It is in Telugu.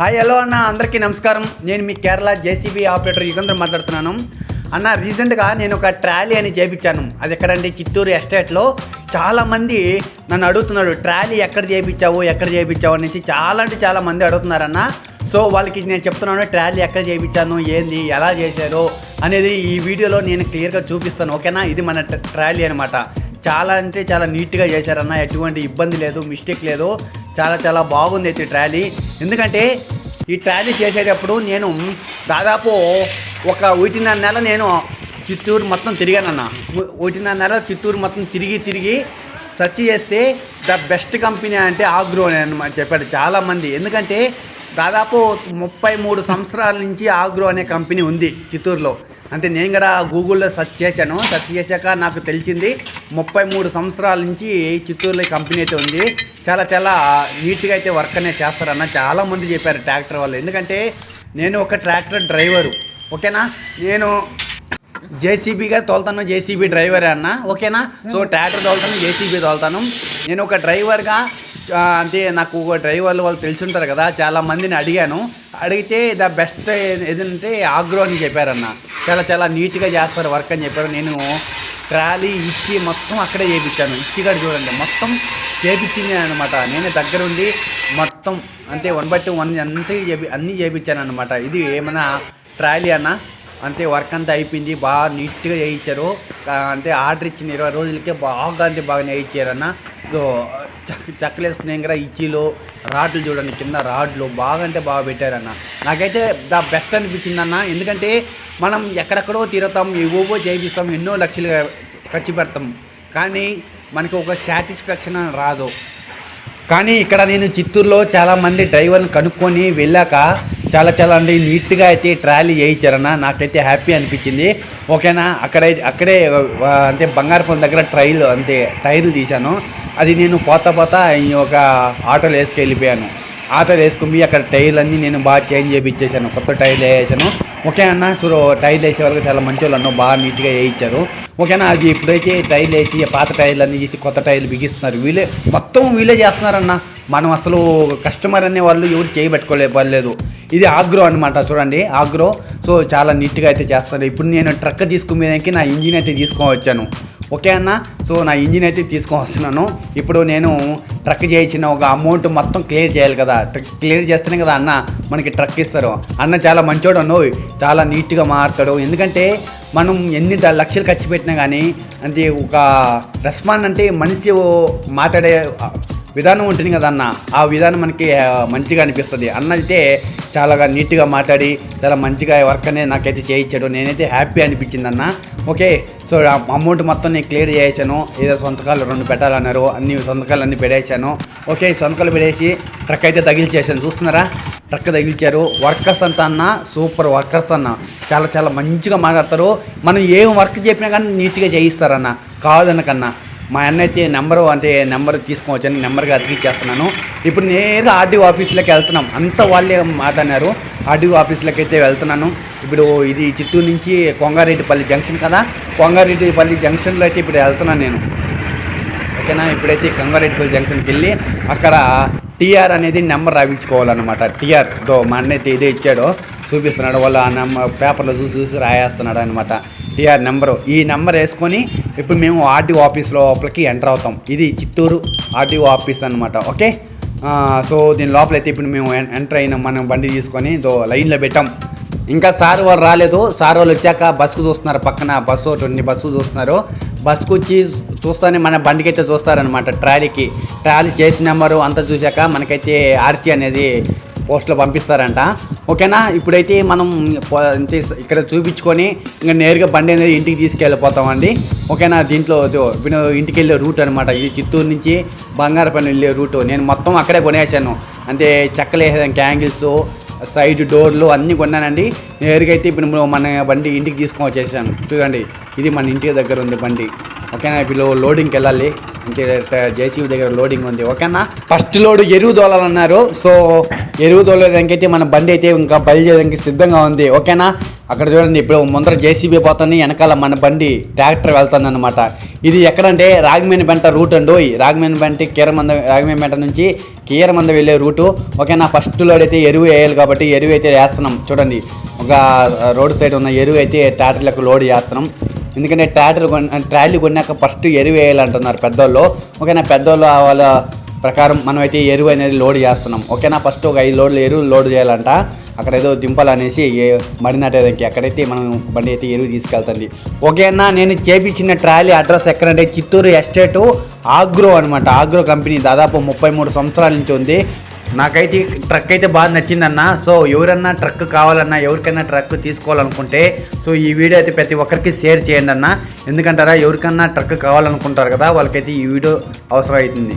హాయ్ హలో అన్న. అందరికీ నమస్కారం. నేను మీ కేరళ జేసీబీ ఆపరేటర్ యుగంధర్ మాట్లాడుతున్నాను. అన్న రీసెంట్గా నేను ఒక ట్రాలీ అని చేయించాను అది ఎక్కడంటే చిత్తూరు ఎస్టేట్లో చాలామంది నన్ను అడుగుతున్నాడు ట్రాలీ ఎక్కడ చేయించావు ఎక్కడ చేయించావు అనేసి చాలా అంటే చాలా మంది అడుగుతున్నారన్న సో వాళ్ళకి నేను చెప్తున్నాను ట్రాలీ ఎక్కడ చేయించాను ఏంది ఎలా చేశారు? అనేది ఈ వీడియోలో నేను క్లియర్గా చూపిస్తాను. ఓకేనా? ఇది మన ట్రాలీ అనమాట చాలా అంటే చాలా నీట్గా చేశారన్న. ఎటువంటి ఇబ్బంది లేదు మిస్టేక్ లేదు. చాలా చాలా బాగుంది అయితే ట్రాలీ. ఎందుకంటే ఈ ట్రాలీ చేసేటప్పుడు నేను దాదాపు ఒక ఒకటిన్నర నెల నేను చిత్తూరు మొత్తం తిరిగానన్న. ఒకటిన్నర నెల చిత్తూరు మొత్తం తిరిగి తిరిగి సెర్చ్ చేస్తే ద బెస్ట్ కంపెనీ అంటే ఆగ్రో అని అన్నమాట చెప్పాడు చాలామంది. ఎందుకంటే దాదాపు ముప్పై మూడు సంవత్సరాల నుంచి ఆగ్రో అనే కంపెనీ ఉంది చిత్తూరులో. అంటే నేను కూడా గూగుల్లో సెర్చ్ చేశాను. సెర్చ్ చేశాక నాకు తెలిసింది ముప్పై మూడు సంవత్సరాల నుంచి చిత్తూరులో కంపెనీ అయితే ఉంది. చాలా చాలా నీట్గా అయితే వర్క్ అనేది చేస్తారన్న చాలామంది చెప్పారు ట్రాక్టర్ వాళ్ళు. ఎందుకంటే నేను ఒక ట్రాక్టర్ డ్రైవరు ఓకేనా? నేను జేసీబీగా తోలుతాను జేసీబీ డ్రైవరే అన్న ఓకేనా? సో ట్రాక్టర్ తోలుతాను జేసీబీ తోలుతాను. నేను ఒక డ్రైవర్గా అంటే నాకు డ్రైవర్లు వాళ్ళు తెలిసి ఉంటారు కదా చాలా మందిని అడిగాను. అడిగితే ద బెస్ట్ ఏదంటే ఆగ్రో అని చెప్పారన్న. చాలా చాలా నీట్గా చేస్తారు వర్క్ అని చెప్పారు. నేను ట్రాలీ ఇచ్చి మొత్తం అక్కడే చేయించాను ఇచ్చి కూడా చూడండి మొత్తం చేపించింది అనమాట నేనే దగ్గరుండి మొత్తం అంటే వన్ బై టూ వన్ అంతే చేపి అన్నీ చేయించాను అనమాట ఇది ఏమైనా ట్రాలీ అన్న? అంతే వర్క్ అంతా అయిపోయింది బాగా నీట్గా చేయించారు. అంటే ఆర్డర్ ఇచ్చిన ఇరవై రోజులకే బాగా అంటే బాగా చేయించారన్న. చక్ చెక్కలు వేసుకునే ఇచ్చిలో రాడ్లు చూడండి కింద రాడ్లు బాగా అంటే బాగా పెట్టారన్న. నాకైతే ద బెస్ట్ అనిపించింది అన్న ఎందుకంటే మనం ఎక్కడెక్కడో తిరుగుతాం ఏవోవో చేయిస్తాం ఎన్నో లక్షలు ఖర్చు పెడతాం. కానీ మనకి ఒక సాటిస్ఫాక్షన్ అని రాదు. కానీ ఇక్కడ నేను చిత్తూరులో చాలామంది డ్రైవర్ని కనుక్కొని వెళ్ళాక చాలా చాలా అంటే నీట్గా అయితే ట్రాలీ చేయించారన్న. నాకైతే హ్యాపీ అనిపించింది. ఓకేనా? అక్కడ అక్కడే అంటే బంగారపురం దగ్గర ట్రైల్ అంటే టైర్లు తీశాను. అది నేను పోతా పోతా ఈ ఒక ఆటోలో వేసుకెళ్ళిపోయాను. ఆటోలు వేసుకుని అక్కడ టైర్లు అన్నీ నేను బాగా చేంజ్ చేయించేసాను కొత్త టైర్లు వేసాను ఓకే అన్న సో టైర్లు వేసే వాళ్ళకి చాలా మంచి వాళ్ళు అన్న బాగా నీట్గా వేయించారు. ఓకేనా అది ఇప్పుడైతే టైర్లు వేసి పాత టైర్లు అన్నీ తీసి కొత్త టైర్లు బిగిస్తున్నారు. వీళ్ళే మొత్తం వీళ్ళే చేస్తున్నారన్న. మనం అసలు కస్టమర్ అనే వాళ్ళు ఎవరు చేయబెట్టుకోలే పర్లేదు ఇది ఆగ్రో అనమాట చూడండి ఆగ్రో. సో చాలా నీట్గా అయితే చేస్తారు ఇప్పుడు నేను ట్రక్ తీసుకునేదానికి నా ఇంజిన్ అయితే తీసుకొని వచ్చాను. ఓకే అన్న? సో నా ఇంజిన్ అయితే తీసుకొని వస్తున్నాను ఇప్పుడు నేను ట్రక్ చేయించిన ఒక అమౌంట్ మొత్తం క్లియర్ చేయాలి కదా. క్లియర్ చేస్తేనే కదా అన్న మనకి ట్రక్ ఇస్తారు. అన్న చాలా మంచోడు అన్నో చాలా నీట్గా మారుతాడు. ఎందుకంటే మనం ఎన్ని లక్షలు ఖర్చు పెట్టినా కానీ అంటే ఒక రెస్పాండ్ అంటే మనిషి మాట్లాడే విధానం ఉంటుంది కదా అన్న. ఆ విధానం మనకి మంచిగా అనిపిస్తుంది. అన్న అయితే చాలా నీట్గా మాట్లాడి చాలా మంచిగా వర్క్ అనేది నాకైతే చేయించాడు. నేనైతే హ్యాపీ అనిపించింది అన్న ఓకే సో అమౌంట్ మొత్తం నేను క్లియర్ చేసాను ఏదో సొంతకాలు రెండు పెట్టాలన్నారు. అన్ని సొంతకాలు అన్ని పెట్టేశాను. ఓకే సొంతకాలు పెట్టేసి ట్రక్ అయితే తగిలిచేసాను చూస్తున్నారా? ట్రక్ తగిలిచారు వర్కర్స్ అంతా అన్న సూపర్ వర్కర్స్ అన్న. చాలా చాలా మంచిగా మాట్లాడతారు. మనం ఏం వర్క్ చెప్పినా కానీ నీట్గా చేయిస్తారన్న. కాదనకన్నా. మా అన్న అయితే నెంబరు అంటే నెంబర్ తీసుకోవచ్చని నెంబర్గా అతికిచ్చేస్తున్నాను. ఇప్పుడు నేరుగా ఆర్డీఓ ఆఫీస్లోకి వెళ్తున్నాం. అంతా వాళ్ళే మాట్లాడినారు. ఆర్డీఓ ఆఫీస్లోకి అయితే వెళ్తున్నాను. ఇప్పుడు ఇది చిత్తూరు నుంచి కొంగారెడ్డిపల్లి జంక్షన్ కదా? కొంగారెడ్డిపల్లి జంక్షన్లో అయితే ఇప్పుడు వెళ్తున్నాను నేను. ఓకేనా? ఇప్పుడైతే కొంగారెడ్డిపల్లి జంక్షన్కి వెళ్ళి అక్కడ టీఆర్ అనేది నెంబర్ రాయించుకోవాలన్నమాట. టీఆర్ దో మా అన్న ఇదే ఇచ్చాడో చూపిస్తున్నాడు వాళ్ళు ఆ నెంబర్ పేపర్లో చూసి చూసి రాయేస్తున్నాడు అనమాట టీఆర్ నెంబరు. ఈ నెంబర్ వేసుకొని ఇప్పుడు మేము ఆర్టీఓ ఆఫీస్ లోపలికి ఎంటర్ అవుతాం. ఇది చిత్తూరు ఆర్టీఓ ఆఫీస్ అనమాట ఓకే? సో దీని లోపలైతే ఇప్పుడు మేము ఎంటర్ అయినాం మనం బండి తీసుకొని దో లైన్లో పెట్టాం. ఇంకా సార్ వాళ్ళు రాలేదు. సార్ వాళ్ళు వచ్చాక బస్సు చూస్తున్నారు. పక్కన బస్సు ఒకటి ఉంది. బస్సు చూస్తున్నారు. బస్సుకు వచ్చి చూస్తానే మన బండికి అయితే చూస్తారనమాట ట్రాలీకి. ట్రాలీ చేసిన నెంబరు అంతా చూశాక మనకైతే ఆర్సీ అనేది పోస్ట్లో పంపిస్తారంట. ఓకేనా? ఇప్పుడైతే మనం ఇక్కడ చూపించుకొని ఇంకా నేరుగా బండి అనేది ఇంటికి తీసుకెళ్ళిపోతామండి. ఓకేనా? దీంట్లో ఇప్పుడు ఇంటికి వెళ్ళే రూట్ అనమాట ఇది చిత్తూరు నుంచి బంగారపల్లి వెళ్ళే రూటు. నేను మొత్తం అక్కడే కొనేసాను. అంటే చెక్కలు వేసేదానికి యాంగిల్స్ సైడ్ డోర్లు అన్నీ కొన్నానండి. నేరుగా అయితే ఇప్పుడు మన బండి ఇంటికి తీసుకొని వచ్చేసాను. చూడండి ఇది మన ఇంటి దగ్గర ఉంది బండి. ఓకేనా? ఇప్పుడు లోడింగ్కి వెళ్ళాలి. ఇంకే జేసీబీ దగ్గర లోడింగ్ ఉంది. ఓకేనా? ఫస్ట్ లోడ్ ఎరువు దోలాలన్నారు సో ఎరువు దోలేదానికైతే మన బండి అయితే ఇంకా బయలుదేరడానికి సిద్ధంగా ఉంది. ఓకేనా? అక్కడ చూడండి ఇప్పుడు ముందర జేసీబీ పోతుంది వెనకాల మన బండి ట్రాక్టర్ వెళ్తుంది అనమాట ఇది ఎక్కడంటే రాగమేని బెంట రూట్ అండి రాగమేని బెంట కీరమంద రాగమేని బెంట నుంచి కీరమంద వెళ్ళే రూటు. ఓకేనా? ఫస్ట్ లోడ్ అయితే ఎరువు వేయాలి కాబట్టి ఎరువు అయితే వేస్తున్నాం. చూడండి ఒక రోడ్ సైడ్ ఉన్న ఎరువు అయితే ట్రాక్టర్లకు లోడ్ చేస్తున్నాం. ఎందుకంటే ట్రాక్టర్ కొన్న ట్రాలీ కొన్నాక ఫస్ట్ ఎరువు వేయాలంటున్నారు పెద్దోళ్ళు. ఓకేనా? పెద్దోళ్ళు వాళ్ళ ప్రకారం మనమైతే ఎరువు అనేది లోడ్ చేస్తున్నాం. ఓకేనా? ఫస్ట్ ఒక ఐదు లోడ్లు ఎరువు లోడ్ చేయాలంట. అక్కడ ఏదో దింపాలనేసి ఏ- మడి నాటేదానికి అక్కడైతే మనం బండి అయితే ఎరువు తీసుకెళ్తుంది. ఓకే అన్న నేను చేపించిన ట్రాలీ అడ్రస్ ఎక్కడంటే చిత్తూరు ఎస్టేటు ఆగ్రో అనమాట ఆగ్రో కంపెనీ దాదాపు ముప్పై మూడు సంవత్సరాల నుంచి ఉంది. నాకైతే ట్రక్ అయితే బాగా నచ్చిందన్న. సో ఎవరన్నా ట్రక్ కావాలన్నా ఎవరికైనా ట్రక్ తీసుకోవాలనుకుంటే సో ఈ వీడియో అయితే ప్రతి ఒక్కరికి షేర్ చేయండి అన్న ఎందుకంటారా ఎవరికన్నా ట్రక్ కావాలనుకుంటారు కదా వాళ్ళకైతే ఈ వీడియో అవసరం అవుతుంది